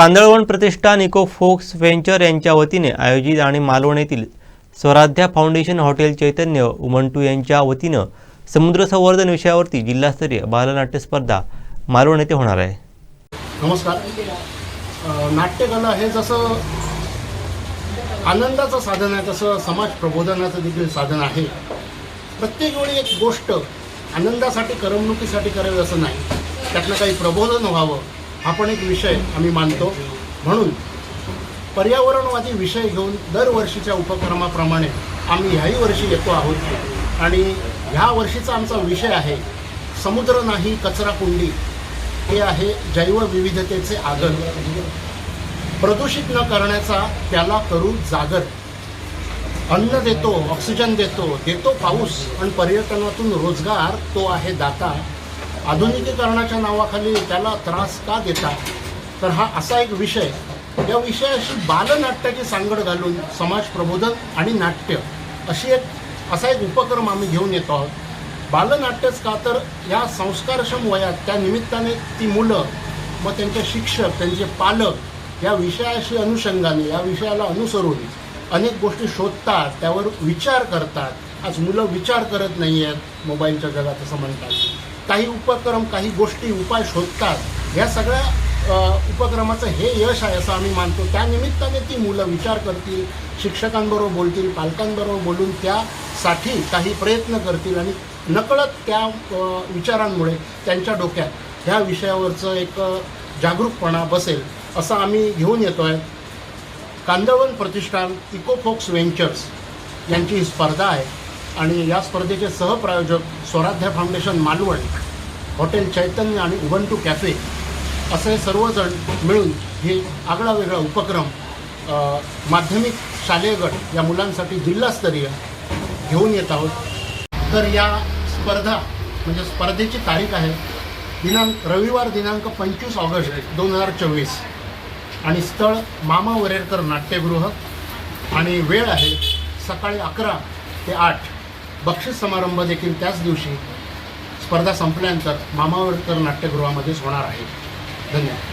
कांदळवन प्रतिष्ठान eco folks venture यांच्या वतीने आयोजित आणि मालवण येथील स्वराध्या फाउंडेशन हॉटेल चैतन्य उमंटू यांच्या वतीनं समुद्र संवर्धन विषयावरती जिल्हास्तरीय बालनाट्य स्पर्धा मालवण येथे होणार आहे. नमस्कार. नाट्यकला हे जसं आनंदाचं साधन आहे तसं समाज प्रबोधनाचं देखील साधन आहे. प्रत्येक वेळी एक गोष्ट आनंदासाठी करमणुकीसाठी करावी असं नाही. त्यातनं काही प्रबोधन व्हावं हा पण एक विषय आम्ही मानतो म्हणून पर्यावरणवादी विषय घेऊन दरवर्षीच्या उपक्रमाप्रमाणे आम्ही ह्याही वर्षी येतो आहोत. आणि ह्या वर्षीचा आमचा विषय आहे समुद्र नाही कचरा कुंडी. हे आहे जैवविविधतेचे आगर प्रदूषित न करण्याचा त्याला करू जागर. अन्न देतो ऑक्सिजन देतो देतो पाऊस आणि पर्यटनातून रोजगार तो आहे दाता. आधुनिकीकरणाच्या नावाखाली त्याला त्रास का देतात? तर हा असा एक विषय. या विषयाशी बालनाट्याची सांगड घालून समाज प्रबोधन आणि नाट्य अशी एक असा एक उपक्रम आम्ही घेऊन येतो आहोत. बालनाट्यच का तर या संस्कारक्षम वयात त्या निमित्ताने ती मुलं मग त्यांचे शिक्षक त्यांचे पालक या विषयाशी अनुषंगाने या विषयाला अनुसरून अनेक गोष्टी शोधतात त्यावर विचार करतात. आज मुलं विचार करत नाही आहेत मोबाईलच्या जगात असं म्हणतात. काही उपक्रम काही गोष्टी उपाय शोधतात. या सगळ्या उपक्रमाचं हे यश आहे असं आम्ही मानतो. त्या निमित्ताने ती मुलं विचार करतील शिक्षकांबरोबर बोलतील पालकांबरोबर बोलून त्यासाठी काही प्रयत्न करतील आणि नकळत त्या विचारांमुळे त्यांच्या डोक्यात ह्या विषयावरचं एक जागरूकपणा बसेल असं आम्ही घेऊन येतो आहे कांदळवन प्रतिष्ठान इकोफोक्स व्हेंचर्स यांची ही स्पर्धा आहे. आणि या स्पर्धेचे सहप्रायोजक स्वराध्या फाउंडेशन मालवण हॉटेल चैतन्य आणि उबंटू कॅफे असे सर्वजण मिळून हे आगळा वेगळा उपक्रम माध्यमिक शालेय गट या मुलांसाठी जिल्हास्तरीय घेऊन येत आहोत. तर या स्पर्धा म्हणजे स्पर्धेची तारीख आहे दिनांक रविवार दिनांक पंचवीस ऑगस्ट दोन हजार चोवीस. आणि स्थळ मामा वरेरकर नाट्यगृह आणि वेळ आहे सकाळी अकरा ते आठ. बक्षीस समारंभ देखील त्याच दिवशी स्पर्धा संपल्यानंतर मामावरकर नाट्यगृहामध्येच होणार आहे. धन्यवाद.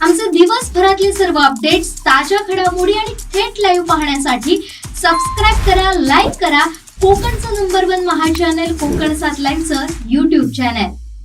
आमचे दिवसभरातले सर्व अपडेट्स ताज्या घडामोडी आणि थेट लाईव्ह पाहण्यासाठी सबस्क्राईब करा लाईक करा. कोकणचं नंबर वन महा चॅनल कोकण सात लाईनचं युट्यूब चॅनल